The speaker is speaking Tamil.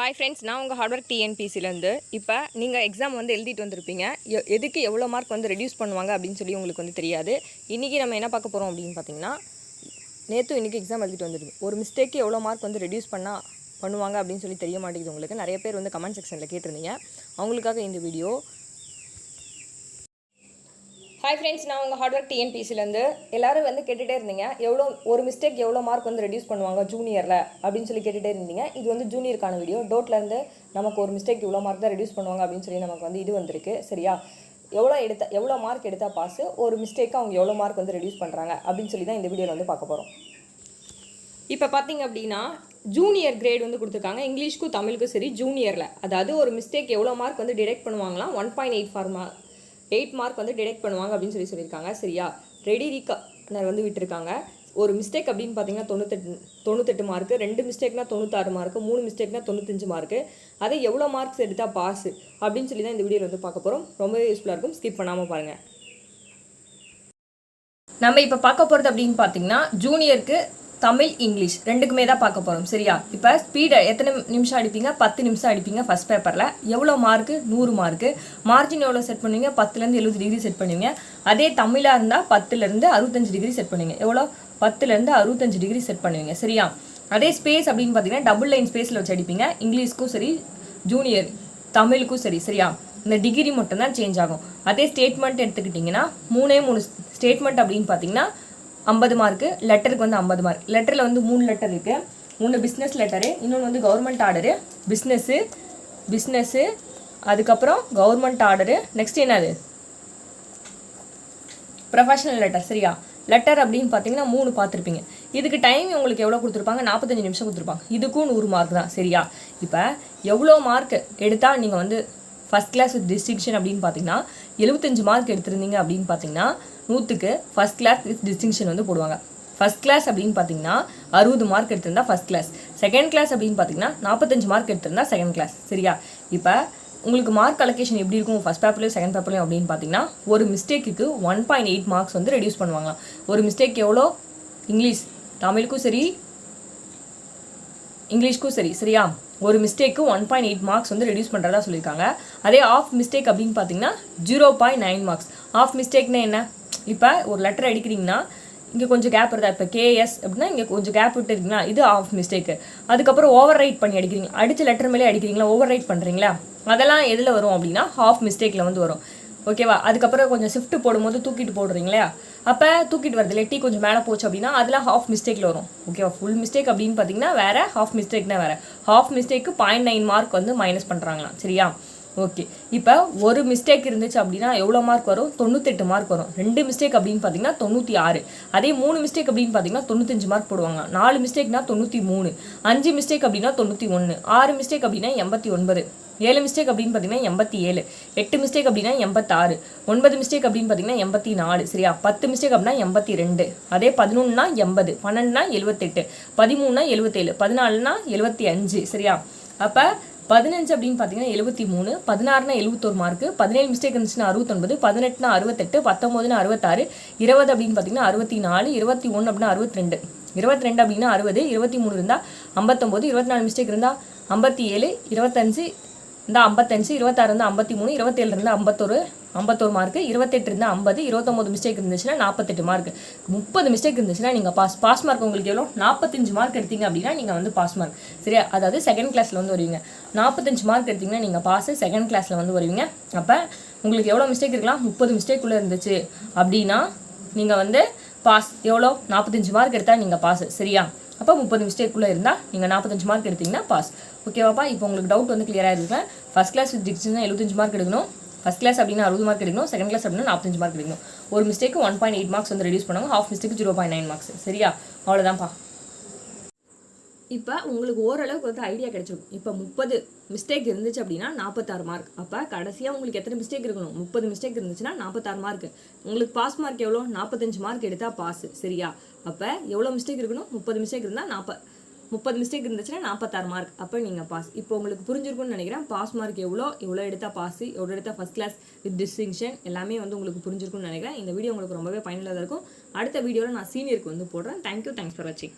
ஹாய் ஃப்ரெண்ட்ஸ் நான் உங்கள் ஹார்ட் ஒர்க் டிஎன்பிசிலேருந்து இப்போ நீங்கள் எக்ஸாம் வந்து எழுதிட்டு வந்திருப்பீங்க. எ- எதுக்கு எவ்வளோ மார்க் வந்து ரெடியூஸ் பண்ணுவாங்க அப்படின்னு சொல்லி உங்களுக்கு வந்து தெரியாது. இன்றைக்கி நம்ம என்ன பார்க்க போகிறோம் அப்படின்னு பார்த்தீங்கன்னா நேற்று இன்றைக்கி எக்ஸாம் எழுதிட்டு வந்துருக்கு ஒரு மிஸ்டேக்கு எவ்வளோ மார்க் வந்து ரெடியூஸ் பண்ணால் பண்ணுவாங்க அப்படின்னு சொல்லி தெரிய மாட்டேங்குது. உங்களுக்கு நிறைய பேர் வந்து கமெண்ட் செக்ஷனில் கேட்டிருந்தீங்க. அவங்களுக்காக இந்த வீடியோ ஹாய் ஃப்ரெண்ட்ஸ் நான் உங்கள் ஹார்ட் ஒர்க் டிஎன்பிசிலேருந்து எல்லாரும் வந்து கேட்டுகிட்டே இருந்தீங்க. எவ்வளோ ஒரு மிஸ்டேக் எவ்வளோ மார்க் வந்து ரெடியூஸ் பண்ணுவாங்க ஜூனியரில் அப்படின்னு சொல்லி கேட்டுகிட்டே இருந்தீங்க. இது வந்து ஜூனியருக்கான வீடியோ டோட்லேருந்து நமக்கு ஒரு மிஸ்டேக் இவ்வளோ மார்க் தான் ரெடியூஸ் பண்ணுவாங்க அப்படின்னு சொல்லி நமக்கு வந்து இது வந்திருக்கு. சரியா? எவ்வளோ எடுத்த எவ்வளோ மார்க் எடுத்தால் பாஸ் ஒரு மிஸ்டேக்கு அவங்க எவ்வளோ மார்க் வந்து ரெடியூஸ் பண்ணுறாங்க அப்படின்னு சொல்லி தான் இந்த வீடியோவில் வந்து பார்க்க போகிறோம் இப்போ பார்த்தீங்க அப்படின்னா ஜூனியர் கிரேட் வந்து கொடுத்துருக்காங்க. இங்கிலீஷ்க்கும் தமிழுக்கும் சரி ஜூனியரில் அதாவது ஒரு மிஸ்டேக் எவ்வளோ மார்க் வந்து டிடெக்ட் பண்ணுவாங்களாம்? One point eight for mark eight mark வந்து டிடெக்ட் பண்ணுவாங்க அப்படின்னு சொல்லி சொல்லியிருக்காங்க. சரியா? ரெடி ரீகனர் வந்து விட்டுருக்காங்க. ஒரு மிஸ்டேக் அப்படின்னு பார்த்தீங்கன்னா தொண்ணூத்தெட்டு தொண்ணூத்தெட்டு மார்க்கு ரெண்டு மிஸ்டேக்னா தொண்ணூத்தாறு மார்க்கு மூணு மிஸ்டேக்னா தொண்ணூத்தஞ்சு மார்க்கு அதை எவ்வளோ மார்க்ஸ் எடுத்தால் பாஸ் அப்படின்னு சொல்லி தான் இந்த வீடியோவில் வந்து பார்க்க போகிறோம் ரொம்பவே யூஸ்ஃபுல்லாக இருக்கும். ஸ்கிப் பண்ணாமல் பாருங்கள் நம்ம இப்போ பார்க்க போகிறது அப்படின்னு பார்த்தீங்கன்னா ஜூனியருக்கு தமிழ் இங்கிலீஷ் ரெண்டுக்குமே தான் பார்க்க போகிறோம் சரியா? இப்போ ஸ்பீடை எத்தனை நிமிஷம் அடிப்பீங்க? பத்து நிமிஷம் அடிப்பீங்க ஃபஸ்ட் பேப்பரில் எவ்வளோ மார்க்கு நூறு மார்க்கு மார்ஜின் எவ்வளோ செட் பண்ணுவீங்க? பத்துலேருந்து எழுபது டிகிரி செட் பண்ணுவீங்க. அதே தமிழாக இருந்தால் பத்துலேருந்து அறுபத்தஞ்சு டிகிரி செட் பண்ணுவீங்க. எவ்வளோ பத்துலேருந்து அறுபத்தஞ்சு டிகிரி செட் பண்ணுவீங்க. சரியா? அதே ஸ்பேஸ் அப்படின்னு பார்த்தீங்கன்னா டபுள் லைன் ஸ்பேஸில் வச்சு அடிப்பீங்க. இங்கிலீஷ்க்கும் சரி ஜூனியர் தமிழுக்கும் சரி சரியா? இந்த டிகிரி மட்டும்தான் சேஞ்ச் ஆகும். அதே ஸ்டேட்மெண்ட் எடுத்துக்கிட்டிங்கன்னா மூணே மூணு ஸ்டேட்மெண்ட் அப்படின்னு பார்த்தீங்கன்னா ஐம்பது மார்க்கு லெட்டருக்கு வந்து ஐம்பது மார்க். லெட்டரில் வந்து மூணு லெட்டர் இருக்குது மூணு பிஸ்னஸ் லெட்டரு இன்னொன்று வந்து கவர்மெண்ட் ஆர்டரு பிஸ்னஸ்ஸு பிஸ்னஸ்ஸு அதுக்கப்புறம் கவர்மெண்ட் ஆர்டரு நெக்ஸ்ட் என்னது? ப்ரொஃபஷனல் லெட்டர் சரியா? லெட்டர் அப்படின்னு பார்த்தீங்கன்னா மூணு பார்த்துருப்பீங்க. இதுக்கு டைம் உங்களுக்கு எவ்வளோ கொடுத்துருப்பாங்க? நாற்பத்தஞ்சு நிமிஷம் கொடுத்துருப்பாங்க. இதுக்கும் நூறு மார்க் தான் சரியா? இப்போ எவ்வளோ மார்க் எடுத்தால் நீங்கள் வந்து ஃபஸ்ட் கிளாஸ் வித் டிஸ்டிங்ஷன் அப்படின்னு பார்த்தீங்கன்னா எழுபத்தஞ்சு மார்க் எடுத்திருந்தீங்க அப்படின்னு பார்த்தீங்கன்னா நூற்றுக்கு ஃபஸ்ட் கிளாஸ் வித் டிஸ்டிங்ஷன் வந்து போடுவாங்க. ஃபஸ்ட் கிளாஸ் அப்படின்னு பார்த்தீங்கன்னா அறுபது மார்க் எடுத்திருந்தா ஃபஸ்ட் கிளாஸ் செகண்ட் கிளாஸ் அப்படின்னு பார்த்தீங்கன்னா நாற்பத்தஞ்சு மார்க் எடுத்திருந்தா செகண்ட் கிளாஸ் சரியா? இப்போ உங்களுக்கு மார்க் அலோகேஷன் எப்படி இருக்கும்? ஃபஸ்ட் பேப்பர்லையும் செகண்ட் பேப்பர்லையும் அப்படின்னு பார்த்தீங்கன்னா ஒரு மிஸ்டேக்குக்கு ஒன் பாயிண்ட் எயிட் மார்க்ஸ் வந்து ரெடியூஸ் பண்ணுவாங்க. ஒரு மிஸ்டேக் எவ்வளோ? இங்கிலீஷ். தமிழுக்கும் சரி இங்கிலீஷ்க்கும் சரி சரியா? ஒரு மிஸ்டேக்கு ஒன் பாயிண்ட் எயிட் மார்க்ஸ் வந்து ரெடியூஸ் பண்ணுறதா சொல்லியிருக்காங்க. அதே ஆஃப் மிஸ்டேக் அப்படின்னு பார்த்தீங்கன்னா zero point nine marks half மிஸ்டேக்னா என்ன? இப்போ ஒரு லெட்டர் அடிக்கிறீங்கன்னா இங்கே கொஞ்சம் கேப் இருந்தால் இப்போ கேஎஸ் அப்படின்னா இங்கே கொஞ்சம் கேப் விட்டு இருக்கீங்களா இது ஆஃப் மிஸ்டேக்கு அதுக்கப்புறம் ஓவர் ரைட் பண்ணி அடிக்கிறீங்க. அடித்த லெட்டர் மேலே அடிக்கிறீங்களா? ஓவர் ரைட் பண்ணுறீங்களா அதெல்லாம் எதில் வரும் அப்படின்னா ஹாஃப் மிஸ்டேக்கில் வந்து வரும். ஓகேவா அதுக்கப்புறம் கொஞ்சம் ஷிஃப்ட் போடும்போது தூக்கிட்டு போடுறீங்களா அப்போ தூக்கிட்டு வருது இல்லை டீ கொஞ்சம் மேலே போச்சு அப்படின்னா அதெல்லாம் ஹாஃப் மிஸ்டேக்கில் வரும். ஓகேவா ஃபுல் மிஸ்டேக் அப்படின்னு பார்த்தீங்கன்னா வேறு ஹாஃப் மிஸ்டேக்னா வேறு. ஹாஃப் மிஸ்டேக்கு பாயிண்ட் நைன் மார்க் வந்து மைனஸ் பண்ணுறாங்களாம் சரியா? ஓகே இப்போ ஒரு மிஸ்டேக் இருந்துச்சு அப்படின்னா எவ்வளோ மார்க் வரும்? தொண்ணூத்தெட்டு மார்க் வரும். ரெண்டு மிஸ்டேக் அப்படின்னு பார்த்தீங்கன்னா தொண்ணூற்றி ஆறு. அதே மூணு மிஸ்டேக் அப்படின்னு பார்த்தீங்கன்னா தொண்ணூத்தஞ்சு மார்க் போடுவாங்க. நாலு மிஸ்டேக்னா தொண்ணூற்றி மூணு. அஞ்சு மிஸ்டேக் அப்படின்னா தொண்ணூற்றி ஒன்று ஆறு மிஸ்டேக் அப்படின்னா எண்பத்தி ஒன்பது. ஏழு மிஸ்டேக் அப்படின்னு பார்த்தீங்கன்னா எண்பத்தி ஏழு. எட்டு மிஸ்டேக் அப்படின்னா எண்பத்தாறு. ஒன்பது மிஸ்டேக் அப்படின்னு பார்த்தீங்கன்னா எண்பத்தி நாலு. சரியா? பத்து மிஸ்டேக் அப்படின்னா எண்பத்தி ரெண்டு. அதே பதினொன்றுனா எண்பது. பன்னெண்டுனா எழுபத்தெட்டு பதிமூணுனா எழுபத்தேழு பதினாலுனா எழுபத்தி அஞ்சு. சரியா? அப்போ பதினஞ்சு அப்படின்னு பார்த்தீங்கன்னா எழுபத்தி மூணு பதினாறுனா எழுபத்தோரு மார்க்கு பதினேழு மிஸ்டேக் இருந்துச்சுன்னா அறுபத்தொன்பது பதினெட்டுனா அறுபத்தெட்டு பத்தொம்போதுனா அறுபத்தாறு இருபது அப்படின்னு பார்த்தீங்கன்னா அறுபத்தி நாலு இருபத்தி ஒன்று அப்படின்னா அறுபத்தி ரெண்டு இருபத்தி ரெண்டு அப்படின்னா அறுபது இருபத்தி மூணு இருந்தால் ஐம்பத்தொம்போது இருபத்தி நாலு மிஸ்டேக் இருந்தால் ஐம்பத்தி ஏழு இருபத்தஞ்சு இருந்தால் ஐம்பத்தஞ்சு இருபத்தாறு இருந்தால் ஐம்பத்தி மூணு இருபத்தேழு இருந்தால் ஐம்பத்தொரு ஐம்பத்தோரு மார்க்கு இருபத்தெட்டு இருந்தால் ஐம்பது இருபத்தொம்போது மிஸ்டேக் இருந்துச்சுன்னா நாற்பத்தெட்டு மார்க் முப்பது மிஸ்டேக் இருந்துச்சுன்னா நீங்கள் பாஸ் பாஸ் மார்க் உங்களுக்கு எவ்வளோ நாற்பத்தஞ்சு மார்க் எடுத்தீங்க அப்படின்னா நீங்கள் வந்து பாஸ் மார்க் சரியா? அதாவது செகண்ட் கிளாஸில் வந்து வருவீங்க. நாற்பத்தஞ்சு மார்க் எடுத்தீங்கன்னா நீங்கள் பாஸ் செகண்ட் கிளாஸில் வந்து வருவீங்க. அப்போ உங்களுக்கு எவ்வளோ மிஸ்டேக் இருக்கலாம்? முப்பது மிஸ்டேக்குள்ளே இருந்துச்சு அப்படின்னா நீங்கள் வந்து பாஸ் எவ்வளோ நாற்பத்தஞ்சு மார்க் எடுத்தால் நீங்கள் பாஸ் சரியா? அப்போ முப்பது மிஸ்டேக்குள்ளே இருந்தால் நீங்கள் நாற்பத்தஞ்சு மார்க் எடுத்தீங்கன்னா பாஸ் ஓகேவாப்பா இப்போ உங்களுக்கு டவுட் வந்து கிளியராக இருக்குங்க ஃபஸ்ட் கிளாஸ் வித் டிக்ஷன் எழுபத்தஞ்சு மார்க் எடுக்கணும். ஃபஸ்ட் கிளாஸ் அப்படின்னா அறுபது மார்க் எடுக்கணும். செகண்ட் கிளாஸ் அப்படின்னா நாற்பத்தஞ்சு மார்க் எடுக்கணும். ஒரு மிஸ்டேக்கு ஒன் பாயிண்ட் எயிட் மார்க்ஸ் வந்து ரெடியூஸ் பண்ணுவாங்க half mistake zero point nine marks சரியா? அவ்வளோதான்ப்பா இப்போ உங்களுக்கு ஓரளவுக்கு வந்து ஐடியா கிடைச்சிருக்கும் இப்போ முப்பது மிஸ்டேக் இருந்துச்சு அப்படின்னா நாற்பத்தாறு மார்க் அப்போ கடைசியாக உங்களுக்கு எத்தனை மிஸ்டேக் இருக்கணும்? முப்பது மிஸ்டேக் இருந்துச்சுன்னா நாற்பத்தாறு மார்க் உங்களுக்கு பாஸ் மார்க் எவ்வளோ நாற்பத்தஞ்சு மார்க் எடுத்தால் பாஸ் சரியா? அப்போ எவ்வளோ மிஸ்டேக் இருக்கணும்? முப்பது மிஸ்டேக் இருந்தால் நாற்ப முப்பது மிஸ்டேக் இருந்துச்சுன்னா நாற்பத்தாறு மார்க் அப்போ நீங்கள் பாஸ் இப்போ உங்களுக்கு புரிஞ்சிருக்கும்னு நினைக்கிறேன். பாஸ் மார்க் எவ்வளோ? எவ்வளோ எடுத்தால் பாஸ் எவ்வளோ எடுத்தால் ஃபஸ்ட் கிளாஸ் வித் டிஸ்டிங்ஷன் எல்லாமே வந்து உங்களுக்கு புரிஞ்சிருக்கும்னு நினைக்கிறேன். இந்த வீடியோ உங்களுக்கு ரொம்பவே பயனுள்ளதாக இருக்கும். அடுத்த வீடியோவில் நான் சீனியருக்கு வந்து போடுறேன். தேங்க்யூ தேங்க்ஸ் ஃபார் வாட்சிங்